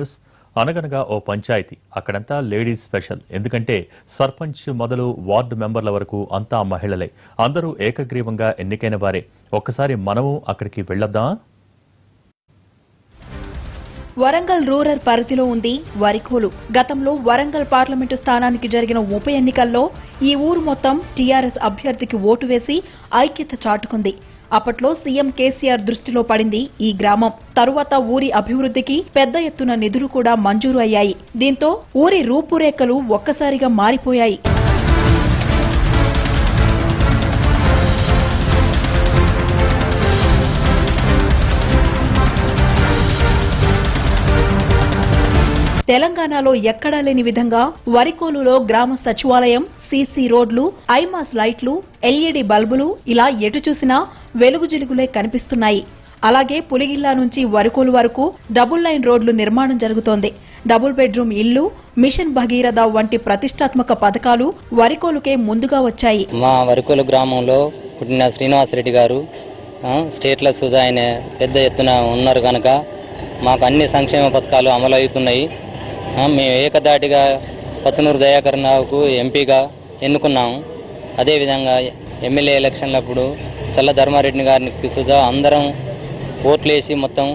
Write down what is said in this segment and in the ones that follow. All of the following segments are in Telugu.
న్యూస్ అనగనగా ఓ పంచాయతీ. అక్కడంతా లేడీస్ స్పెషల్. ఎందుకంటే సర్పంచ్ మొదలు వార్డు మెంబర్ల వరకు అంతా మహిళలే. అందరూ ఏకగ్రీవంగా ఎన్నికైన వారే. ఒక్కసారి మనము అక్కడికి వెళ్ళొద్దామా వరంగల్ రూరల్ పరిధిలో ఉంది వరికోలు. గతంలో వరంగల్ పార్లమెంటు స్థానానికి జరిగిన ఉప ఎన్నికల్లో ఈ ఊరు మొత్తం టీఆర్ఎస్ అభ్యర్థికి ఓటు వేసి ఐక్యత చాటుకుంది. అప్పట్లో సీఎం కేసీఆర్ దృష్టిలో పడింది ఈ గ్రామం. తరువాత ఊరి అభివృద్ధికి పెద్ద ఎత్తున నిధులు కూడా మంజూరు అయ్యాయి దీంతో ఊరి రూపురేఖలు ఒక్కసారిగా మారిపోయాయి. తెలంగాణలో ఎక్కడా లేని విధంగా వరికోలులో గ్రామ సచివాలయం సీసీ రోడ్లు ఐమాస్ లైట్లు ఎల్ఈడి బల్బులు ఇలా ఎటు చూసినా వెలుగు జిలుగులే కనిపిస్తున్నాయి. అలాగే పులిగిల్లా నుంచి వరికోలు వరకు డబుల్ లైన్ రోడ్లు నిర్మాణం జరుగుతోంది. డబుల్ బెడ్రూమ్ ఇల్లు మిషన్ భగీరథ వంటి ప్రతిష్టాత్మక పథకాలు వరికోలుకే ముందుగా వచ్చాయి. మా వరికోలు గ్రామంలో పుట్టిన శ్రీనివాసరెడ్డి గారు స్టేట్ల సుధా ఆయన పెద్ద ఎత్తున ఉన్నారు కనుక మాకు అన్ని సంక్షేమ పథకాలు అమలు అవుతున్నాయి మేము ఏకదాటిగా పచ్చనూరు దయాకర్ రావుకు ఎంపీగా ఎన్నుకున్నాము. అదేవిధంగా ఎమ్మెల్యే ఎలక్షన్లప్పుడు చల్ల ధర్మారెడ్డి గారికి సుధా అందరం ఓట్లేసి మొత్తం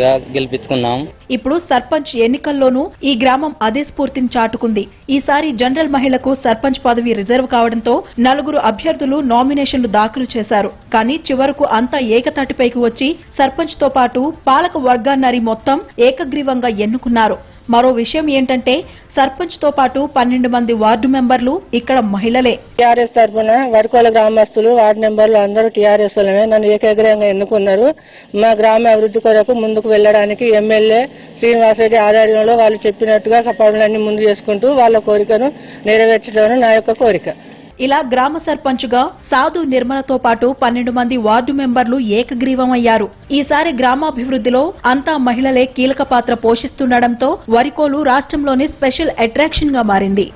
గా గెలిపించుకున్నాం. ఇప్పుడు సర్పంచ్ ఎన్నికల్లోనూ ఈ గ్రామం అదే స్ఫూర్తిని చాటుకుంది. ఈసారి జనరల్ మహిళకు సర్పంచ్ పదవి రిజర్వ్ కావడంతో నలుగురు అభ్యర్థులు నామినేషన్లు దాఖలు చేశారు. కానీ చివరకు అంతా ఏకతాటిపైకి వచ్చి సర్పంచ్తో పాటు పాలక వర్గాన్నరి మొత్తం ఏకగ్రీవంగా ఎన్నుకున్నారు. మరో విషయం ఏంటంటే సర్పంచ్తో పాటు పన్నెండు మంది వార్డు మెంబర్లు ఇక్కడ మహిళలే. టీఆర్ఎస్ తరఫున వరికోల గ్రామస్తులు వార్డు మెంబర్లు అందరూ టీఆర్ఎస్ వాళ్ళమే నన్ను ఏకగ్రహంగా ఎన్నుకున్నారు. మా గ్రామ అభివృద్ధి కొరకు ముందుకు వెళ్ళడానికి ఎమ్మెల్యే శ్రీనివాసరెడ్డి ఆధ్వర్యంలో వాళ్ళు చెప్పినట్టుగా పనులన్నీ ముందు చేసుకుంటూ వాళ్ళ కోరికను నెరవేర్చడం నా యొక్క కోరిక. ఇలా గ్రామ సర్పంచ్గా సాధు నిర్మలతో పాటు పన్నెండు మంది వార్డు మెంబర్లు ఏకగ్రీవమయ్యారు. ఈసారి గ్రామాభివృద్ధిలో అంతా మహిళలే కీలక పాత్ర పోషిస్తుండటంతో వరికోలు రాష్ట్రంలోని స్పెషల్ అట్రాక్షన్గా మారింది.